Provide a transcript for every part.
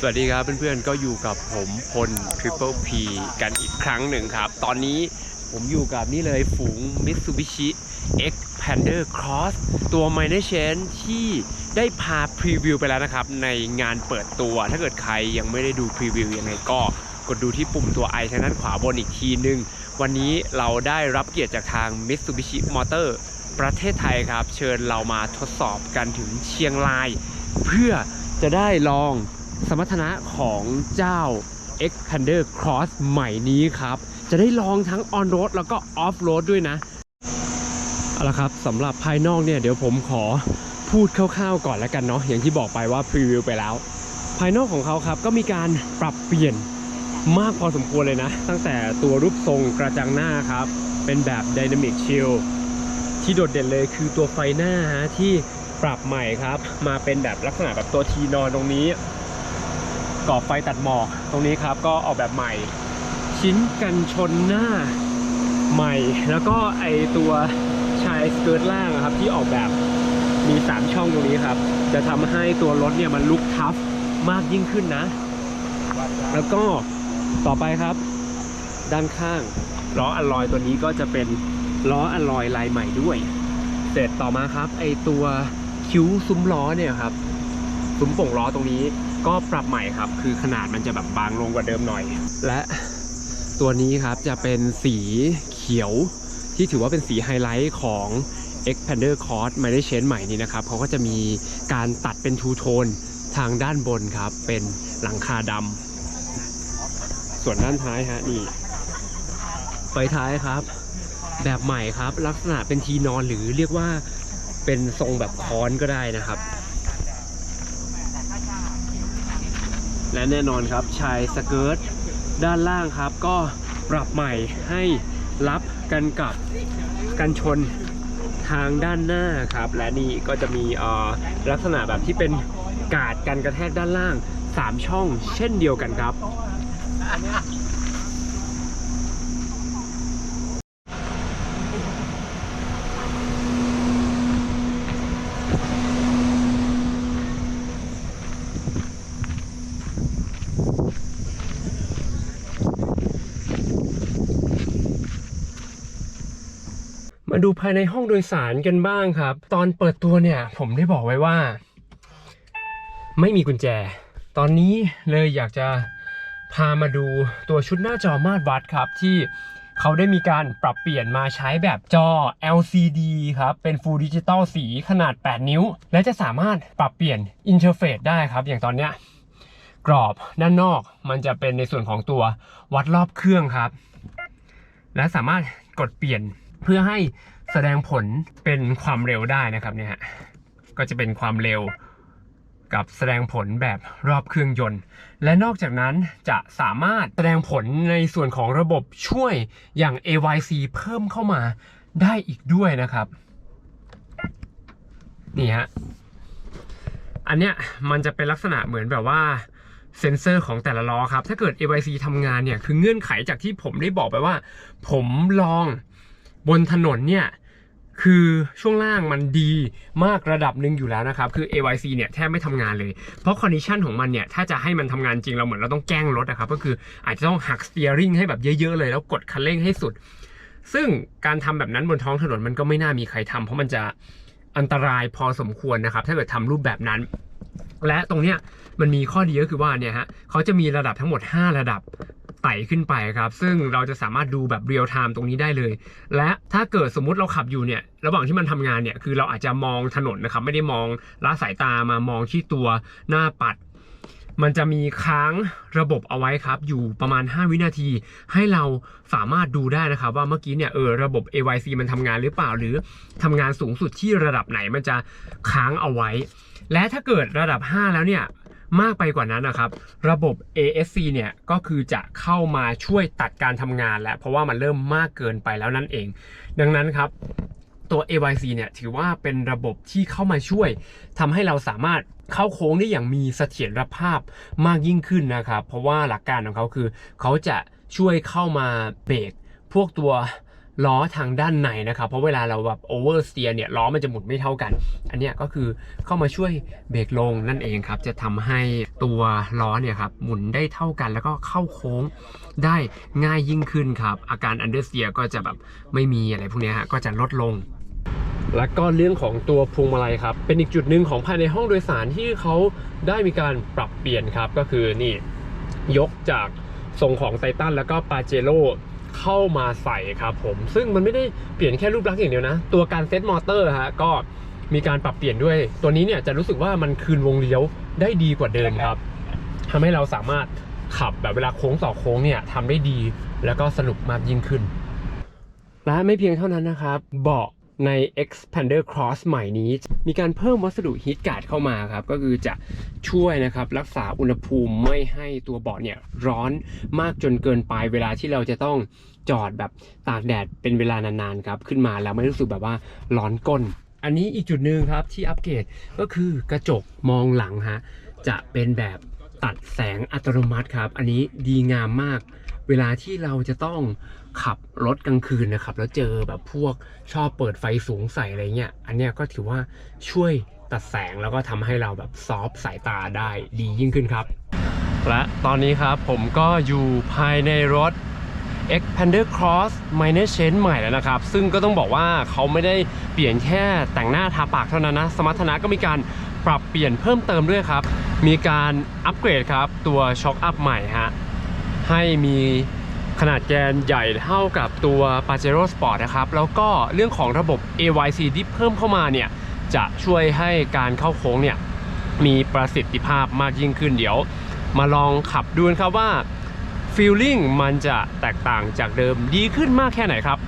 สวัสดีครับเพื่อนๆก็อยู่กับผมพล Triple P กันอีกครั้งหนึ่งครับ ตอนนี้ผมอยู่กับนี่เลยฝูง Mitsubishi Xpander Cross ตัว Minor Chain ที่ได้พาพรีวิวไปแล้วนะครับ ในงานเปิดตัว ถ้าเกิดใครยังไม่ได้ดูพรีวิวยังไงก็กดดูที่ปุ่มตัว i ทางด้านขวาบนอีกทีนึง วันนี้เราได้รับเกียรติจากทาง Mitsubishi Motor ประเทศไทยครับ เชิญเรามาทดสอบกันถึงเชียงราย เพื่อจะได้ลอง สมรรถนะของเจ้า Xpander Cross ใหม่นี้ครับ จะได้ลองทั้ง On Road แล้วก็ Off Road ด้วยนะเอาละครับสำหรับภายนอกเนี่ยเดี๋ยวผมขอพูดคร่าวๆก่อนแล้วกันเนาะอย่างที่บอกไปว่าพรีวิวไปแล้ว ภายนอกของเขาครับก็มีการปรับเปลี่ยนมากพอสมควรเลยนะ ตั้งแต่ตัวรูปทรงกระจังหน้าครับ เป็นแบบ Dynamic Shield ที่โดดเด่นเลยคือตัวไฟหน้าฮะที่ปรับใหม่ครับ มาเป็นแบบลักษณะแบบตัวทีนอนตรงนี้ กรอบไฟตัดหมอกตรงนี้ครับก็ออกแบบใหม่ ชิ้นกันชนหน้าใหม่ แล้วก็ไอตัวชายสเกิร์ตล่างครับที่ออกแบบมี 3 ช่องตรงนี้ครับ จะทำให้ตัวรถเนี่ยมันลุกทัฟมากยิ่งขึ้นนะ แล้วก็ต่อไปครับ ด้านข้างล้ออัลลอยตัวนี้ก็จะเป็นล้ออัลลอยลายใหม่ด้วย เสร็จต่อมาครับ ไอตัวคิ้วซุ้มล้อเนี่ยครับซุ้มโป่งล้อตรงนี้ ก็ปรับใหม่ครับ คือขนาดมันจะแบบบางลงกว่าเดิมหน่อย และตัวนี้ครับจะเป็นสีเขียวที่ถือว่าเป็นสีไฮไลท์ของ Xpander Cross ไม่ได้เชนใหม่นี้นะครับเขาก็จะมีการตัดเป็นทูโทนทางด้านบนครับ เป็นหลังคาดำส่วนด้านท้ายฮะนี่ไฟท้ายครับ แบบใหม่ครับ ลักษณะเป็นทีนอนหรือเรียกว่าเป็นทรงแบบค้อนก็ได้นะครับ และแน่นอนครับชายสเกิร์ตด้านล่างครับ ก็ปรับใหม่ให้รับกันกับกันชนทางด้านหน้าครับ และนี่ก็จะมีลักษณะแบบที่เป็นกาดกันกระแทกด้านล่าง 3 ช่องเช่นเดียวกันครับ มาดูภายในห้องโดยสารกันบ้างครับ ตอนเปิดตัวเนี่ย ผมได้บอกไว้ว่า ไม่มีกุญแจ ตอนนี้เลยอยากจะพามาดูตัวชุดหน้าจอมาตรวัดครับ ที่เขาได้มีการปรับเปลี่ยนมาใช้แบบจอ LCD ครับ เป็น Full Digital สีขนาด 8 นิ้ว และจะสามารถปรับเปลี่ยนอินเทอร์เฟซได้ครับ อย่างตอนเนี้ยกรอบด้านนอกมันจะเป็นในส่วนของตัววัดรอบเครื่องครับ และสามารถกดเปลี่ยน เพื่อให้แสดงผลเป็นความเร็วได้นะครับเนี่ยฮะก็จะเป็นความเร็วกับแสดงผลแบบรอบเครื่องยนต์ และนอกจากนั้นจะสามารถแสดงผลในส่วนของระบบช่วยอย่าง AYC เพิ่มเข้ามาได้อีกด้วยนะครับ นี่ฮะ อันเนี้ยมันจะเป็นลักษณะเหมือนแบบว่าเซ็นเซอร์ของแต่ละล้อครับ ถ้าเกิด AYC ทำงานเนี่ย คือเงื่อนไขจากที่ผมได้บอกไปว่า ผมลอง บนถนนเนี่ยคือช่วงล่างมันดีมากระดับหนึ่งอยู่แล้วนะครับ คือ AYC เนี่ยแทบไม่ทำงานเลย เพราะคอนดิชันของมันเนี่ย ถ้าจะให้มันทำงานจริงเราเหมือนเราต้องแกล้งรถนะครับ ก็คืออาจจะต้องหักสเตียริงให้แบบเยอะๆเลย แล้วกดคันเร่งให้สุด ซึ่งการทำแบบนั้นบนท้องถนนมันก็ไม่น่ามีใครทำเพราะมันจะอันตรายพอสมควรนะครับ ถ้าเกิดทำรูปแบบนั้น และตรงเนี้ย มันมีข้อดีก็คือว่าเนี่ยฮะเขาจะมีระดับทั้งหมด 5 ระดับไต่ขึ้นไปครับ ซึ่งเราจะสามารถดูแบบเรียลไทม์ตรงนี้ได้เลย และถ้าเกิดสมมุติเราขับอยู่เนี่ย ระหว่างที่มันทำงานเนี่ย คือเราอาจจะมองถนนนะครับ ไม่ได้มองละสายตามามองที่ตัวหน้าปัด มันจะมีค้างระบบเอาไว้ครับ อยู่ประมาณ 5 วินาที ให้เราสามารถดูได้นะครับ ว่าเมื่อกี้เนี่ยเออระบบ AYC มันทำงานหรือเปล่า หรือทำงานสูงสุดที่ระดับไหนมันจะค้างเอาไว้ และถ้าเกิดระดับ 5 แล้วเนี่ย มากไปกว่านั้นนะครับ ระบบ ASC เนี่ยก็คือจะเข้ามาช่วยตัดการทำงานแล้วเพราะว่ามันเริ่มมากเกินไปแล้วนั่นเอง ดังนั้นครับตัว AYC เนี่ยถือว่าเป็นระบบที่เข้ามาช่วยทำให้เราสามารถเข้าโค้งได้อย่างมีเสถียรภาพมากยิ่งขึ้นนะครับ เพราะว่าหลักการของเขาคือ เขาจะช่วยเข้ามาเบรกพวกตัว ล้อทางด้านในนะครับ เพราะเวลาเราแบบโอเวอร์สเตียร์เนี่ยล้อมันจะหมุนไม่เท่ากัน อันนี้ก็คือเข้ามาช่วยเบรกลงนั่นเองครับ จะทำให้ตัวล้อเนี่ยครับหมุนได้เท่ากันแล้วก็เข้าโค้งได้ง่ายยิ่งขึ้นครับ อาการอันเดอร์สเตียก็จะแบบไม่มีอะไรพวกนี้ฮะก็จะลดลงและก็เรื่องของตัวพวงมาลัยครับ เป็นอีกจุดหนึ่งของภายในห้องโดยสารที่เขาได้มีการปรับเปลี่ยนครับ ก็คือนี่ยกจากทรงของไททันแล้วก็ปาเจโร่ เข้ามาใส่ครับผมซึ่งมันไม่ได้เปลี่ยนแค่รูปลักษณ์อย่างเดียวนะ ตัวการเซตมอเตอร์ฮะก็มีการปรับเปลี่ยนด้วย ตัวนี้เนี่ยจะรู้สึกว่ามันคืนวงเลี้ยวได้ดีกว่าเดิมครับทำให้เราสามารถขับแบบเวลาโค้งต่อโค้งเนี่ยทำได้ดีแล้วก็สนุกมากยิ่งขึ้น และไม่เพียงเท่านั้นนะครับ เบาะ ใน Expander Cross ใหม่นี้ มีการเพิ่มวัสดุ Heat Guard เข้ามาครับ ก็คือจะช่วยนะครับรักษาอุณหภูมิไม่ให้ตัวเบาะเนี่ยร้อนมากจนเกินไปเวลาที่เราจะต้องจอดแบบตากแดดเป็นเวลานานๆครับ ขึ้นมาแล้วไม่รู้สึกแบบว่าร้อนก้น อันนี้อีกจุดหนึ่งครับที่อัปเกรดก็คือกระจกมองหลังฮะจะเป็นแบบตัดแสงอัตโนมัติครับ อันนี้ดีงามมาก เวลาที่เราจะต้องขับรถกลางคืนนะครับ แล้วเจอแบบพวกชอบเปิดไฟสูงใส่อะไรเงี้ย อันเนี้ยก็ถือว่าช่วยตัดแสงแล้วก็ทำให้เราแบบซอฟสายตาได้ดียิ่งขึ้นครับ และตอนนี้ครับผมก็อยู่ภายในรถ Expander Cross Minor Change ใหม่แล้วนะครับ ซึ่งก็ต้องบอกว่าเขาไม่ได้เปลี่ยนแค่แต่งหน้าทาปากเท่านั้นนะ สมรรถนะก็มีการปรับเปลี่ยนเพิ่มเติมด้วยครับ มีการอัปเกรดครับ ตัวช็อคอัพใหม่ฮะ ให้มีขนาดแกนใหญ่เท่ากับตัว Pajero Sport นะครับ แล้วก็เรื่องของระบบ AYC ที่เพิ่มเข้ามาเนี่ย จะช่วยให้การเข้าโค้งเนี่ย มีประสิทธิภาพมากยิ่งขึ้นเดี๋ยว มาลองขับดูนครับว่าฟีลลิ่งมันจะแตกต่างจากเดิมดีขึ้นมากแค่ไหนครับ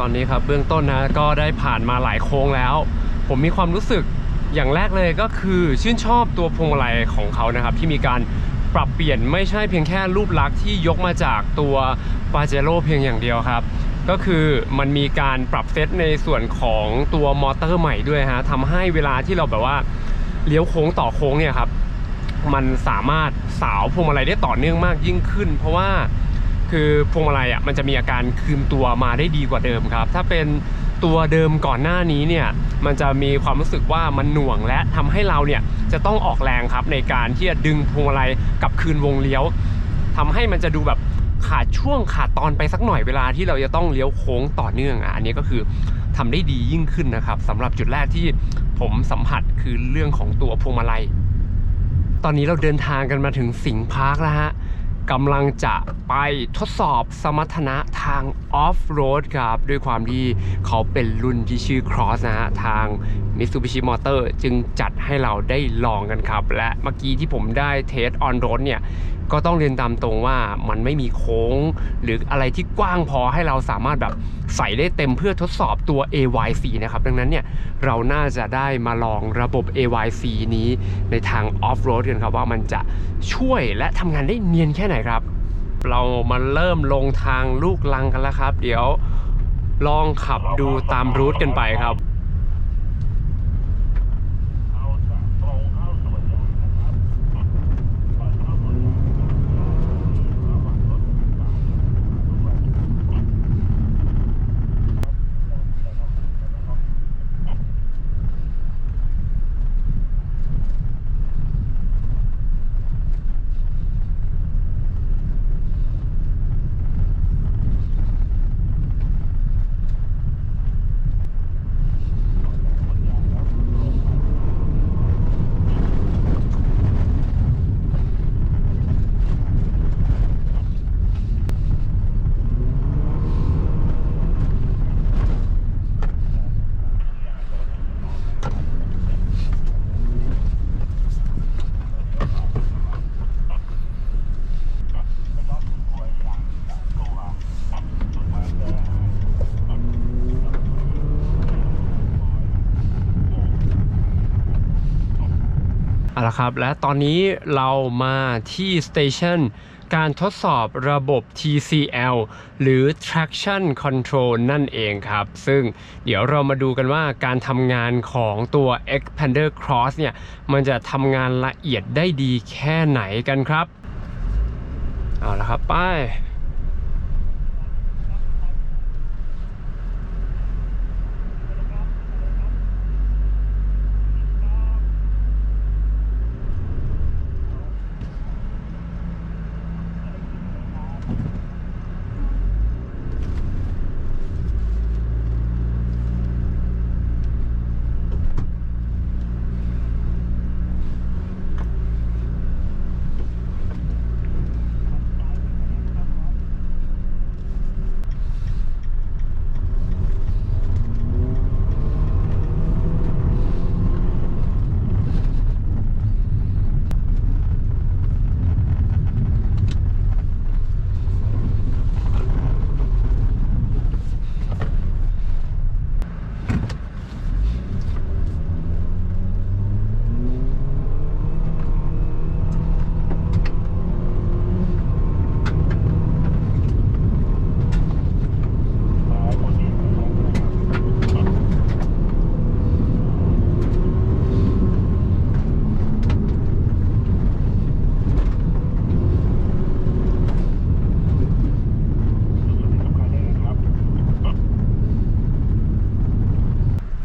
ตอนนี้ครับเบื้องต้นนะก็ได้ผ่านมาหลายโค้งแล้ว ผมมีความรู้สึกอย่างแรกเลยก็คือชื่นชอบตัวพวงมาลัยของเขานะครับ ที่มีการปรับเปลี่ยนไม่ใช่เพียงแค่รูปลักษณ์ที่ยกมาจากตัวปาเจโร่เพียงอย่างเดียวครับ ก็คือมันมีการปรับเซตในส่วนของตัวมอเตอร์ใหม่ด้วยฮะทำให้เวลาที่เราแบบว่าเลี้ยวโค้งต่อโค้งเนี่ยครับ มันสามารถสาวพวงมาลัยได้ต่อเนื่องมากยิ่งขึ้น เพราะว่า คือพวงมาลัยอะมันจะมีอาการคืนตัวมาได้ดีกว่าเดิมครับ ถ้าเป็นตัวเดิมก่อนหน้านี้เนี่ยมันจะมีความรู้สึกว่ามันหน่วงและทำให้เราเนี่ยจะต้องออกแรงครับในการที่จะดึงพวงมาลัยกลับคืนวงเลี้ยวทำให้มันจะดูแบบขาดช่วงขาดตอนไปสักหน่อยเวลาที่เราจะต้องเลี้ยวโค้งต่อเนื่องอะอันนี้ก็คือทำได้ดียิ่งขึ้นนะครับสำหรับจุดแรกที่ผมสัมผัสคือเรื่องของตัวพวงมาลัย ตอนนี้เราเดินทางกันมาถึงสิงห์พาร์คแล้วฮะ กำลังจะไปทดสอบสมรรถนะทางออฟโรดครับ ด้วยความที่เขาเป็นรุ่นที่ชื่อ Cross นะฮะ ทาง Mitsubishi Motor จึงจัดให้เราได้ลองกันครับ และเมื่อกี้ที่ผมได้เทสออนโรดเนี่ย ก็ต้องเรียนตามตรงว่ามันไม่มีโค้ง หรืออะไรที่กว้างพอให้เราสามารถแบบใส่ได้เต็มเพื่อทดสอบตัว AYC นะครับ ดังนั้นเนี่ยเราน่าจะได้มาลองระบบ AYC นี้ในทางออฟโรดกันครับว่ามันจะช่วยและทำงานได้เนียนแค่ไหนครับ เรามาเริ่มลงทางลูกลังกันแล้วครับ เดี๋ยวลองขับดูตามรูทกันไปครับ เอาละครับ และตอนนี้เรามาที่สเตชันการทดสอบระบบ TCL หรือ traction control นั่นเองครับ ซึ่งเดี๋ยวเรามาดูกันว่าการทำงานของตัว Expander Cross เนี่ย มันจะทำงานละเอียดได้ดีแค่ไหนกันครับ เอาละครับ ไป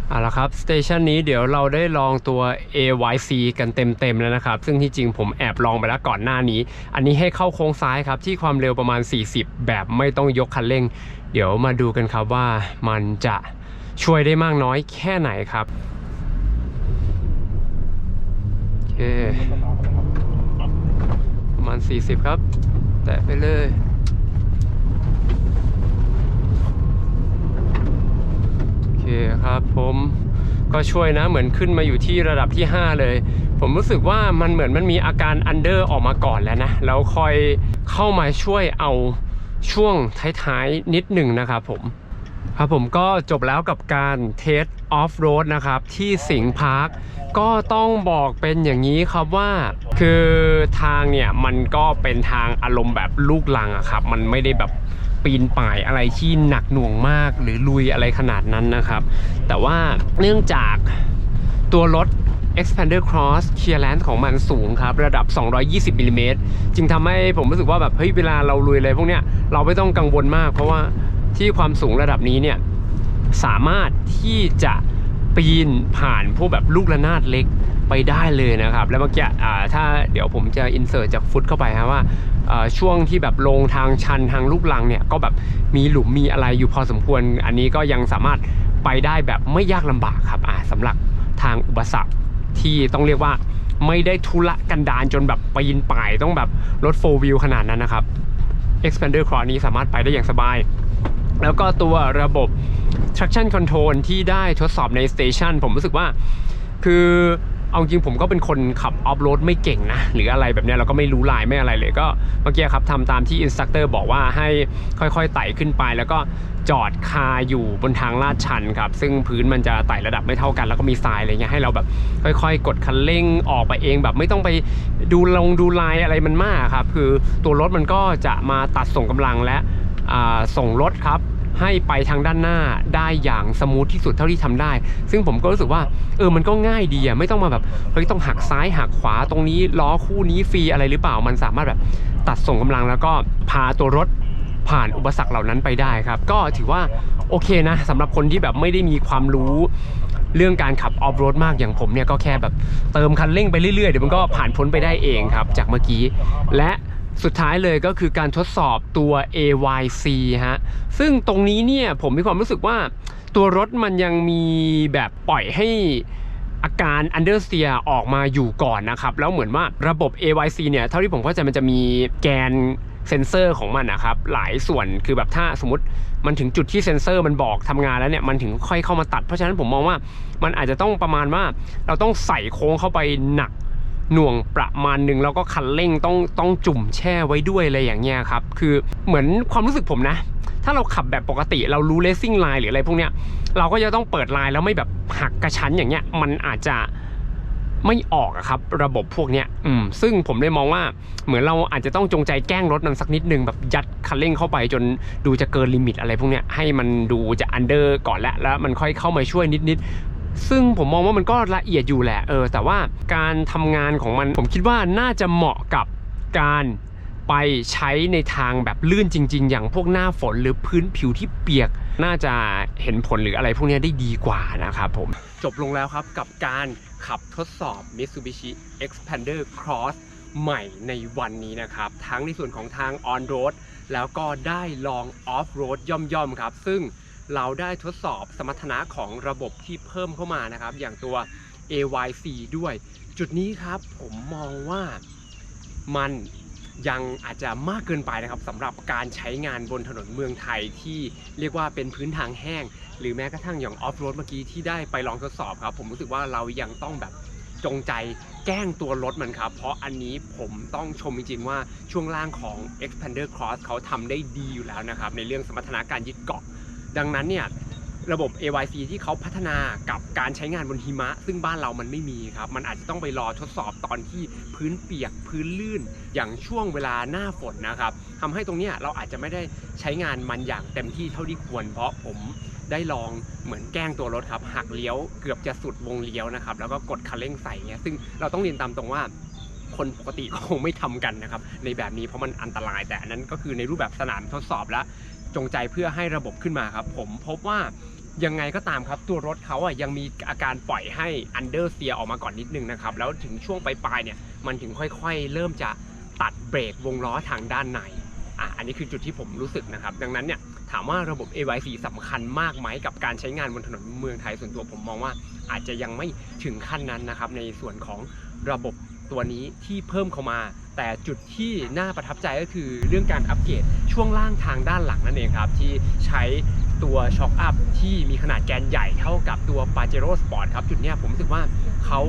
เอาละ ครับสเตชันนี้เดี๋ยวเราได้ลองตัว AYC กันเต็มๆแล้วนะครับ ซึ่งที่จริงผมแอบลองไปแล้วก่อนหน้านี้ อันนี้ให้เข้าโค้งซ้ายครับ ที่ความเร็วประมาณ 40 แบบไม่ต้องยกคันเร่ง เดี๋ยวมาดูกันครับว่ามันจะช่วยได้มากน้อยแค่ไหนครับโอเคประมาณ 40 ครับ แตะไปเลย โอ เคครับผมก็ช่วยนะเหมือนขึ้นมาอยู่ที่ระดับที่ 5 เลย ผมรู้สึกว่ามันเหมือนมันมีอาการอันเดอร์ออกมาก่อนแล้วนะ แล้วคอยเข้ามาช่วยเอาช่วงท้ายๆนิดหนึ่งนะครับผมครับผมก็จบแล้วกับการเทสออฟโรดนะครับ ที่สิงห์พาร์คก็ต้องบอกเป็นอย่างนี้ครับว่า คือทางเนี่ยมันก็เป็นทางอารมณ์แบบลูกลังอะครับ มันไม่ได้แบบ ปีนป่ายอะไรที่หนักหน่วงมากหรือลุยอะไรขนาดนั้นนะครับ แต่ว่าเนื่องจากตัวรถ Expander Cross Clearance ของมันสูงครับ ระดับ 220มิลลิเมตรจึงทำให้ผมรู้สึกว่าแบบเฮ้ยเวลาเราลุยอะไรพวกเนี้ยเราไม่ต้องกังวลมาก เพราะว่าที่ความสูงระดับนี้เนี่ยสามารถที่จะปีนผ่านพวกแบบลูกระนาดเล็ก ไปได้เลยนะครับ แล้วเมื่อกี้ถ้าเดี๋ยวผมจะอินเสิร์ตจากฟุตเข้าไปฮะว่าอ่าช่วงที่แบบลงทางชันทางลูกลังเนี่ยก็แบบมีหลุมมีอะไรอยู่พอสมควร อันนี้ก็ยังสามารถไปได้แบบไม่ยากลำบากครับอ่าสำหรับทางอุปสรรคที่ต้องเรียกว่าไม่ได้ทุระกันดารจนแบบปีนป่ายต้องแบบรถโฟวิวขนาดนั้นนะครับ Expander Cross นี้สามารถไปได้อย่างสบาย แล้วก็ตัวระบบ traction control ที่ได้ทดสอบในสเตชันผมรู้สึกว่าคือ เอาจริงผมก็เป็นคนขับออฟโรดไม่เก่งนะ หรืออะไรแบบเนี้ยเราก็ไม่รู้ลายไม่อะไรเลยก็เมื่อกี้ครับทำตามที่อินสตัคเตอร์บอกว่าให้ค่อยๆไต่ขึ้นไป แล้วก็จอดคาอยู่บนทางลาดชันครับ ซึ่งพื้นมันจะไต่ระดับไม่เท่ากัน แล้วก็มีทรายอะไรเงี้ยให้เราแบบค่อยๆ กดคันเร่งออกไปเองแบบไม่ต้องไปดูลงดูลายอะไรมันมากครับคือตัวรถมันก็จะมาตัดส่งกำลังและส่งรถครับ ให้ไปทางด้านหน้าได้อย่างสมูทที่สุดเท่าที่ทำได้ ซึ่งผมก็รู้สึกว่าเออมันก็ง่ายดีอะไม่ต้องมาแบบเฮ้ยต้องหักซ้ายหักขวาตรงนี้ล้อคู่นี้ฟรีอะไรหรือเปล่ามันสามารถแบบตัดส่งกำลังแล้วก็พาตัวรถผ่านอุปสรรคเหล่านั้นไปได้ครับ ก็ถือว่าโอเคนะสำหรับคนที่แบบไม่ได้มีความรู้เรื่องการขับออฟโรดมากอย่างผมเนี่ยก็แค่แบบเติมคันเร่งไปเรื่อยๆเดี๋ยวมันก็ผ่านพ้นไปได้เองครับ จากเมื่อกี้และ สุดท้ายเลยก็คือการทดสอบตัว AYC ฮะ ซึ่งตรงนี้เนี่ยผมมีความรู้สึกว่าตัวรถมันยังมีแบบปล่อยให้อาการ understeer ออกมาอยู่ก่อนนะครับ แล้วเหมือนว่าระบบ AYC เนี่ยเท่าที่ผมเข้าใจมันจะมีแกนเซนเซอร์ของมันนะครับ หลายส่วนคือแบบถ้าสมมติมันถึงจุดที่เซนเซอร์มันบอกทำงานแล้วเนี่ยมันถึงค่อยเข้ามาตัด เพราะฉะนั้นผมมองว่ามันอาจจะต้องประมาณว่าเราต้องใส่โค้งเข้าไปหนัก หน่วงประมาณหนึ่งแล้วก็คันเร่งต้องต้องจุ่มแช่ไว้ด้วยอะไรอย่างเงี้ยครับ คือเหมือนความรู้สึกผมนะ ถ้าเราขับแบบปกติเรารู้เลสซิ่งไลน์หรืออะไรพวกเนี้ยเราก็จะต้องเปิดไลน์แล้วไม่แบบหักกระชั้นอย่างเงี้ย มันอาจจะไม่ออกอะครับ ระบบพวกเนี้ยอืมซึ่งผมเลยมองว่าเหมือนเราอาจจะต้องจงใจแกล้งรถมันสักนิดนึงแบบยัดคันเร่งเข้าไปจนดูจะเกินลิมิตอะไรพวกเนี้ยให้มันดูจะอันเดอร์ก่อนแล้วแล้วมันค่อยเข้ามาช่วยนิดๆ ซึ่งผมมองว่ามันก็ละเอียดอยู่แหละเออแต่ว่าการทำงานของมันผมคิดว่าน่าจะเหมาะกับการไปใช้ในทางแบบลื่นจริง ๆ อย่างพวกหน้าฝนหรือพื้นผิวที่เปียก น่าจะเห็นผลหรืออะไรพวกนี้ได้ดีกว่านะครับผม จบลงแล้วครับกับการขับทดสอบ Mitsubishi Expander Cross ใหม่ในวันนี้นะครับ ทั้งในส่วนของทาง On Road แล้วก็ได้ลอง Off Road ย่อมๆครับ ซึ่ง เราได้ทดสอบสมรรถนะของระบบที่เพิ่มเข้ามานะครับ อย่างตัว AYC ด้วย จุดนี้ครับผมมองว่ามันยังอาจจะมากเกินไปนะครับสำหรับการใช้งานบนถนนเมืองไทยที่เรียกว่าเป็นพื้นทางแห้ง หรือแม้กระทั่งอย่างออฟโรดเมื่อกี้ที่ได้ไปลองทดสอบครับ ผมรู้สึกว่าเรายังต้องแบบจงใจแกล้งตัวรถมันครับ เพราะอันนี้ผมต้องชมจริงๆว่าช่วงล่างของ Expander Cross เขาทำได้ดีอยู่แล้วนะครับ ในเรื่องสมรรถนะการยึดเกาะ ดังนั้นเนี่ยระบบ AYC ที่เขาพัฒนากับการใช้งานบนหิมะ ซึ่งบ้านเรามันไม่มีครับ มันอาจจะต้องไปรอทดสอบตอนที่พื้นเปียกพื้นลื่น อย่างช่วงเวลาหน้าฝนนะครับทำให้ตรงนี้เราอาจจะไม่ได้ใช้งานมันอย่างเต็มที่เท่าที่ควร เพราะผมได้ลองเหมือนแกล้งตัวรถครับหักเลี้ยวเกือบจะสุดวงเลี้ยวนะครับ แล้วก็กดคันเร่งใส่เงี้ยซึ่งเราต้องเรียนตามตรงว่าคนปกติก็คงไม่ทำกันนะครับในแบบนี้เพราะมันอันตรายแต่อันนั้นก็คือในรูปแบบสนามทดสอบแล้ว จงใจเพื่อให้ระบบขึ้นมาครับ ผมพบว่ายังไงก็ตามครับ ตัวรถเขาอะยังมีอาการปล่อยให้อันเดอร์เซียออกมาก่อนนิดนึงนะครับ แล้วถึงช่วงปลายๆเนี่ยมันถึงค่อยๆ เริ่มจะตัดเบรกวงล้อทางด้านในอะอันนี้คือจุดที่ผมรู้สึกนะครับ ดังนั้นเนี่ยถามว่าระบบ AYC สำคัญมากไหมกับการใช้งานบนถนนเมืองไทยส่วนตัวผมมองว่าอาจจะยังไม่ถึงขั้นนั้นนะครับในส่วนของระบบ ตัวนี้ที่เพิ่มเข้ามา แต่จุดที่น่าประทับใจก็คือเรื่องการอัปเกรดช่วงล่างทางด้านหลังนั่นเองครับ ที่ใช้ตัวช็อคอัพที่มีขนาดแกนใหญ่เท่ากับตัว Pajero Sport ครับ จุดนี้ผมรู้สึกว่าเขา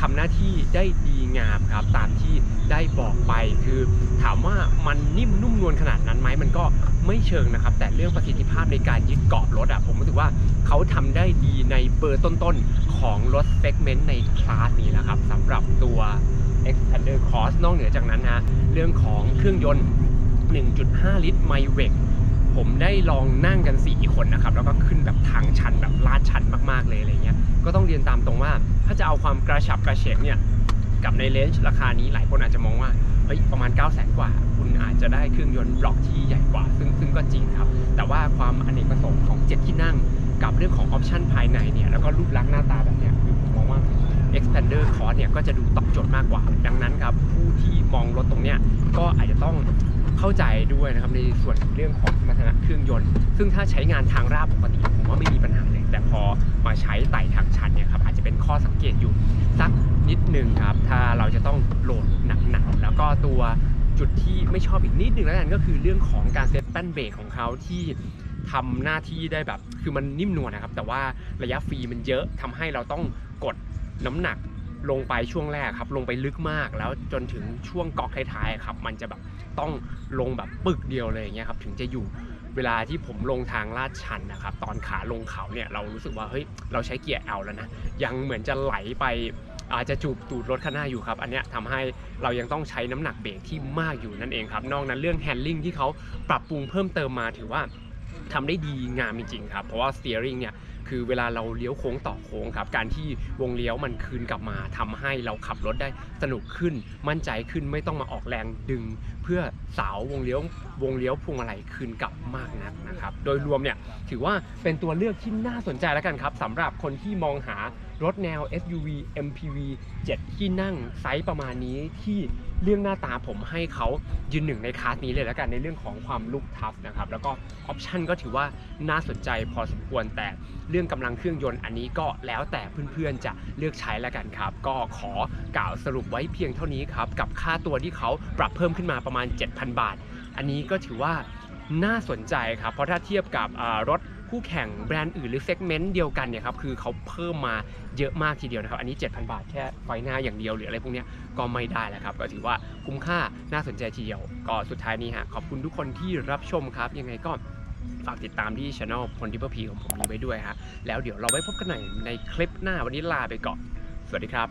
ทำหน้าที่ได้ดีงามครับ ตามที่ได้บอกไปคือ ถามว่ามันนิ่มนุ่มนวลขนาดนั้นไหมมันก็ไม่เชิงนะครับ แต่เรื่องประสิทธิภาพในการยึดเกาะรถอะผมรู้สึกว่าเขาทำได้ดีในเบอร์ต้นๆของรถเซกเมนต์ในคลาสนี้นะครับสำหรับตัว Expander Cross นอกเหนือจากนั้นฮะเรื่องของเครื่องยนต์ 1.5 ลิตรไมเวกผมได้ลองนั่งกัน 4 คนนะครับ แล้วก็ขึ้นแบบทางชันแบบลาดชันมากๆเลยอะไรเงี้ยก็ต้องเรียนตามตรงว่าถ้าจะเอาความกระฉับกระเฉงเนี่ยกับในเลนจ์ราคานี้หลายคนอาจจะมองว่าเฮ้ยประมาณ 9 0 0 0 0 0กว่า คุณอาจจะได้เครื่องยนต์บล็อกที่ใหญ่กว่า ซึ่งซึ่งก็จริงครับ แต่ว่าความอเนกประสงค์ของ 7 ที่นั่ง กับเรื่องของออปชันภายในเนี่ยแล้วก็รูปลักษณ์หน้าตาแบบเนี้ยคือผมมองว่า Expander Cross เนี่ยก็จะดูตอบโจทย์มากกว่า ดังนั้นครับ ผู้ที่มองรถตรงเนี้ยก็อาจจะต้องเข้าใจด้วยนะครับในส่วนเรื่องของสมรรถนะเครื่องยนต์ ซึ่งถ้าใช้งานทางราบปกติผมว่าไม่มีปัญหาเลย แต่พอมาใช้ไต่ทางชันเนี่ยครับอาจจะเป็นข้อสังเกตอยู่สักนิดหนึ่งครับ ถ้าเราจะต้องโหลดหนักๆแล้วก็ตัวจุดที่ไม่ชอบอีกนิดหนึ่งแล้วกันก็คือเรื่องของการเซตแป้นเบรกของเขาที่ทำหน้าที่ได้แบบ คือมันนิ่มนวลนะครับ แต่ว่าระยะฟรีมันเยอะทำให้เราต้องกด น้ำหนักลงไปช่วงแรกครับ ลงไปลึกมากแล้วจนถึงช่วงเกาะท้ายๆครับ มันจะแบบต้องลงแบบปึกเดียวเลยอย่างเงี้ยครับ ถึงจะอยู่เวลาที่ผมลงทางลาดชันนะครับ ตอนขาลงเขาเนี่ยเรารู้สึกว่าเฮ้ยเราใช้เกียร์ L แล้วนะ ยังเหมือนจะไหลไปอาจจะจูบตูดรถข้างหน้าอยู่ครับ อันเนี้ยทำให้เรายังต้องใช้น้ำหนักเบรกที่มากอยู่นั่นเองครับ นอกนั้นเรื่องแฮนดิ้งที่เขาปรับปรุงเพิ่มเติมมาถือว่าทำได้ดีงามจริงๆครับ เพราะว่า steering เนี่ย คือเวลาเราเลี้ยวโค้งต่อโค้งครับ การที่วงเลี้ยวมันคืนกลับมาทำให้เราขับรถได้สนุกขึ้น มั่นใจขึ้นไม่ต้องมาออกแรงดึง เพื่อสาววงเลี้ยววงเลี้ยวพวงมาลัยคืนกลับมากนักนะครับ โดยรวมเนี่ยถือว่าเป็นตัวเลือกที่น่าสนใจแล้วกันครับสำหรับคนที่มองหารถแนว SUV MPV 7 ที่นั่งไซส์ประมาณนี้ที่ เรื่องหน้าตาผมให้เขายืนหนึ่งในคลาสนี้เลยแล้วกันในเรื่องของความลุกทัฟนะครับแล้วก็ออปชันก็ถือว่าน่าสนใจพอสมควรแต่เรื่องกำลังเครื่องยนต์อันนี้ก็แล้วแต่เพื่อนๆจะเลือกใช้แล้วกันครับ ก็ขอกล่าวสรุปไว้เพียงเท่านี้ครับกับค่าตัวที่เขาปรับเพิ่มขึ้นมาประมาณ 7,000 บาท อันนี้ก็ถือว่าน่าสนใจครับ เพราะถ้าเทียบกับรถ คู่แข่งแบรนด์อื่นหรือเซกเมนต์เดียวกันเนี่ยครับคือเขาเพิ่มมาเยอะมากทีเดียวนะครับ อันนี้ 7,000 บาทแค่ไฟหน้าอย่างเดียวหรืออะไรพวกนี้ก็ไม่ได้แล้วครับก็ถือว่าคุ้มค่าน่าสนใจทีเดียว ก็สุดท้ายนี้ฮะขอบคุณทุกคนที่รับชมครับ ยังไงก็ฝากติดตามที่ช anel พลทิปพีของผมนี้ไว้ด้วยฮะแล้วเดี๋ยวเราไว้พบกันใหม่ในคลิปหน้าวันนี้ลาไปก่อน สวัสดีครับ